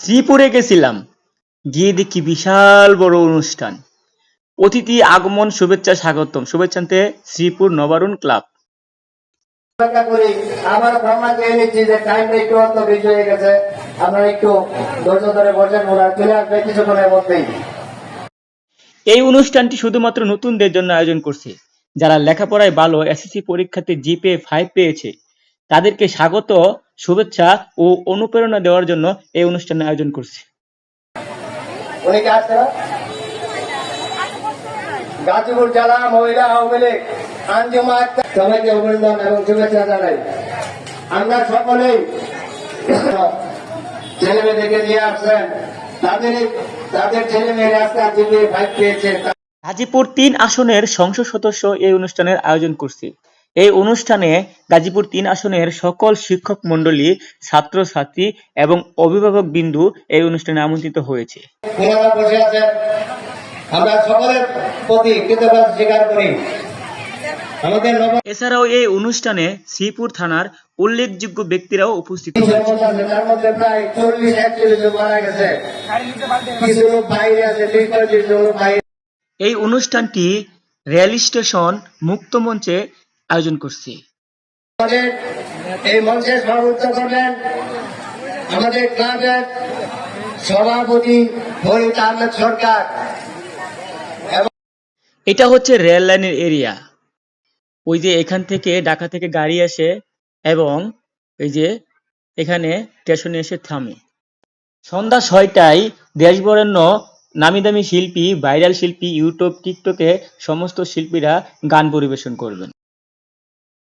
শ্রীপুরে গেছিলাম। গিয়ে দেখি বিশাল বড় অনুষ্ঠান। অতিথি আগমন শুভেচ্ছা স্বাগতম। শুভেচ্ছান্তে শ্রীপুর নবারুণ ক্লাব। অপেক্ষা ক্ষমা চেয়ে নিচ্ছি যে টাইমটা একটু অত বেশি হয়ে গেছে। আপনারা একটু ধৈর্য ধরে বসেন ওরা চলে আসবে কিছুক্ষণের মধ্যেই। এই অনুষ্ঠানটি শুধুমাত্র নতুনদের জন্য আয়োজন করছে। যারা লেখাপড়ায় ভালো এসএসসি পরীক্ষাতে জিপে ফাইভ পেয়েছে তাদেরকে স্বাগত শুভেচ্ছা ও অনুপ্রেরণা দেওয়ার জন্য এই অনুষ্ঠানের আয়োজন করছে। উনি কে গাজীপুর জেলা মহিলা আওয়ামী লীগ। আঞ্জুমা সবাইকে অভিনন্দন এবং শুভেচ্ছা জানাই। আমরা সকলেই ছেলে মেয়েদেরকে নিয়ে আসছেন। তাদের তাদের ছেলে মেয়েরা আজকে জিপে ফাইভ পেয়েছে। গাজীপুর তিন আসনের সংসদ সদস্য এই অনুষ্ঠানের আয়োজন করছে। এই অনুষ্ঠানে গাজীপুর তিন আসনের সকল শিক্ষক মণ্ডলী ছাত্রছাত্রী এবং অভিভাবক বিন্দু এই অনুষ্ঠানে আমন্ত্রিত হয়েছে। বসে আছেন। আমরা সকলের প্রতি কৃতজ্ঞতা স্বীকার করি। এছাড়াও এই অনুষ্ঠানে শ্রীপুর থানার উল্লেখযোগ্য ব্যক্তিরাও উপস্থিত এই অনুষ্ঠানটি রেল স্টেশন মুক্ত মঞ্চে আয়োজন করছে। আমাদের এই মঞ্চে সভাপতিত্ব করবেন আমাদের ক্লাবের সভাপতি ফরিদ আহমেদ সরকার। এটা হচ্ছে রেল লাইনের এরিয়া। ওই যে এখান থেকে ঢাকা থেকে গাড়ি আসে এবং এই যে এখানে স্টেশনে এসে থামে। সন্ধ্যা ছয়টায় দেশবরেণ্য নামি দামি শিল্পী ভাইরাল শিল্পী ইউটিউব টিকটকে সমস্ত শিল্পীরা গান পরিবেশন করবেন।